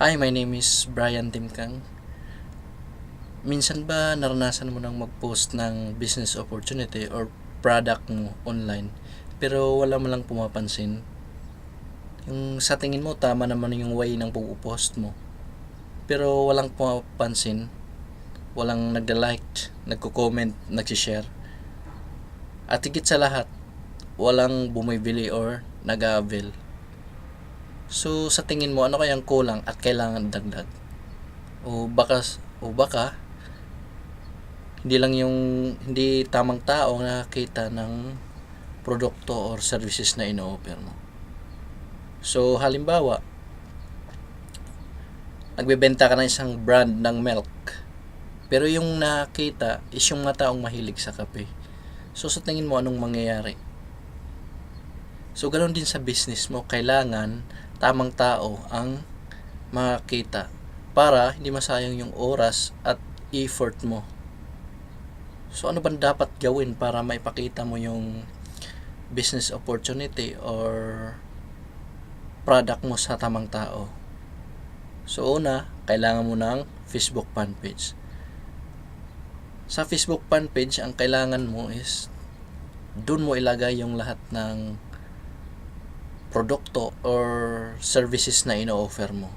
Hi, my name is Brian Timkang. Minsan ba naranasan mo nang mag-post ng business opportunity or product mo online pero wala mo lang pumapansin? Yung sa tingin mo tama naman yung way ng pag-post mo pero walang pumapansin, walang nagda-like, nagko-comment, nag-share. At higit sa lahat, walang bumibili or nag-avail. So sa tingin mo ano kayang kulang at kailangan dagdag? O baka o baka hindi lang yung hindi tamang tao na nakakita ng produkto or services na ino-offer mo. So halimbawa, nagbebenta ka ng isang brand ng milk. Pero yung nakita is yung mga taong mahilig sa kape. So sa tingin mo anong mangyayari? So ganoon din sa business mo, kailangan tamang tao ang makakita para hindi masayang yung oras at effort mo. So ano ba dapat gawin para maipakita mo yung business opportunity or product mo sa tamang tao? So una, kailangan mo ng Facebook fan page. Sa Facebook fan page, ang kailangan mo is doon mo ilagay yung lahat ng produkto or services na ino-offer mo.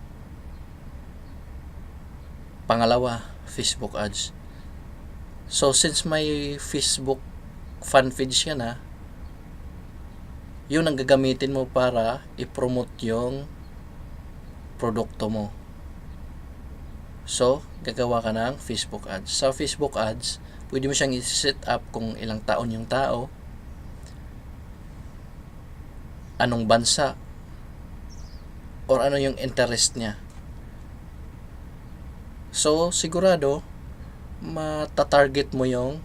Pangalawa, Facebook ads. So since may Facebook fan page ka na, yun ang gagamitin mo para i-promote yung produkto mo. So, gagawa ka ng Facebook ads. Sa Facebook ads, pwede mo siyang i-set up kung ilang taon yung tao, anong bansa, or ano yung interest niya. So, sigurado, matatarget mo yung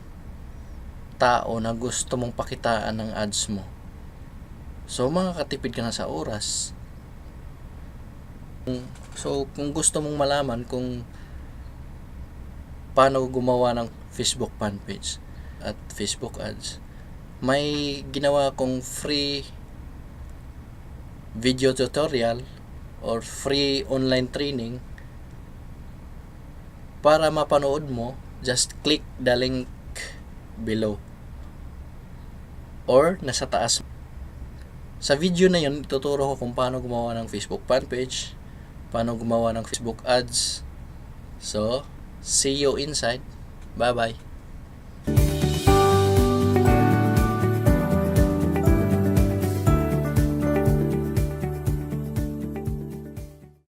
tao na gusto mong pakitaan ng ads mo. So, makakatipid ka na sa oras. So, kung gusto mong malaman kung paano gumawa ng Facebook fan page at Facebook ads, may ginawa kong free video tutorial or free online training para mapanood mo just click the link below or nasa taas. Sa video na yun ituturo ko kung paano gumawa ng Facebook fan page paano gumawa ng Facebook ads. So see you inside. Bye bye